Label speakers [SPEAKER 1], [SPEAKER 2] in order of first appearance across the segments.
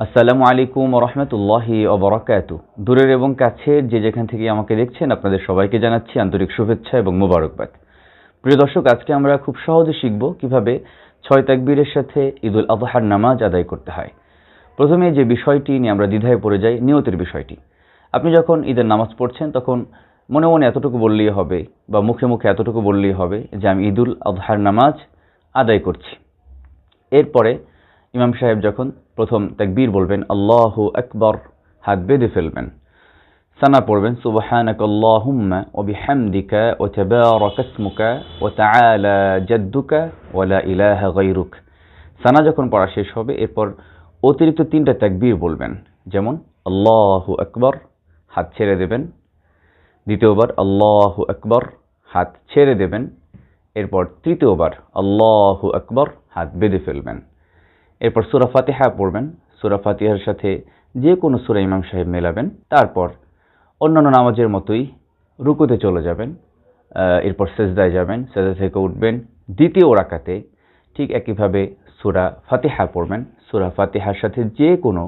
[SPEAKER 1] আসসালামু আলাইকুম রহমতুল্লাহি অবরাকাত দূরের এবং কাছের যে যেখান থেকে আমাকে দেখছেন, আপনাদের সবাইকে জানাচ্ছি আন্তরিক শুভেচ্ছা এবং মোবারকবাদ। প্রিয় দর্শক, আজকে আমরা খুব সহজে শিখব কীভাবে ছয় তাকবীরের সাথে ঈদুল আজহার নামাজ আদায় করতে হয়। প্রথমে যে বিষয়টি নিয়ে আমরা দ্বিধায় পড়ে যাই, নিয়তের বিষয়টি। আপনি যখন ঈদের নামাজ পড়ছেন, তখন মনে মনে এতটুকু বললেই হবে বা মুখে মুখে এতটুকু বললেই হবে যে আমি ঈদুল আজহার নামাজ আদায় করছি। এরপরে ইমাম সাহেব যখন প্রথম তাকবীর বলবেন, আল্লাহু আকবর হাত বেঁধে ফেলবেন। সানা পড়বেন, সুবহানাক সানা যখন পড়া শেষ হবে, এরপর অতিরিক্ত তিনটা তাকবীর বলবেন। যেমন, আল্লাহু আকবর হাত ছেড়ে দেবেন। দ্বিতীয়বার, আল্লাহু আকবর হাত ছেড়ে দেবেন। এরপর তৃতীয়বার, আল্লাহু আকবর হাত বেঁধে ফেলবেন। এরপর সুরা ফাতিহা পড়বেন। সুরা ফাতিহার সাথে যে কোনো সুরা ইমাম সাহেব মেলাবেন। তারপর অন্যান্য নামাজের মতোই রুকুতে চলে যাবেন এরপর সেজদায় যাবেন, সেজদা থেকে উঠবেন দ্বিতীয় রাকাতে। ঠিক একইভাবে সুরা ফাতিহা পড়বেন। সুরা ফাতিহার সাথে যে কোনো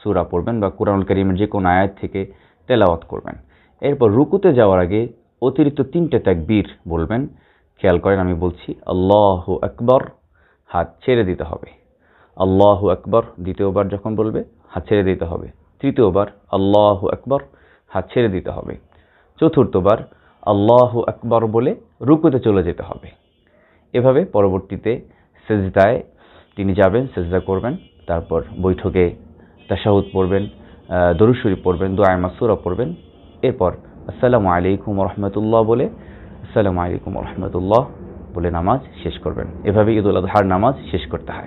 [SPEAKER 1] সুরা পড়বেন বা কোরআনুল করিমের যে কোনো আয়াত থেকে তেলাওয়াত করবেন। এরপর রুকুতে যাওয়ার আগে অতিরিক্ত তিনটে তাকবীর বলবেন। খেয়াল করেন আমি বলছি, আল্লাহ আকবর, হাত ছেড়ে দিতে হবে। আল্লাহু আকবর দ্বিতীয়বার যখন বলবে, হাত ছেড়ে দিতে হবে। তৃতীয়বার আল্লাহু আকবর, হাত ছেড়ে দিতে হবে। চতুর্থবার আল্লাহু আকবর বলে রুকুতে চলে যেতে হবে। এভাবে পরবর্তীতে সেজদায় তিনি যাবেন, সেজদা করবেন, তারপর বৈঠকে তাশাহুদ পড়বেন দরুদ শরীফ পড়বেন, দোয়া মাসুরা পড়বেন। এরপর আসসালামু আলাইকুম রহমতুল্লাহ বলে, আসসালামু আলাইকুম রহমতুল্লাহ বলে নামাজ শেষ করবেন। এভাবে ঈদুল আজহার নামাজ শেষ করতে হয়।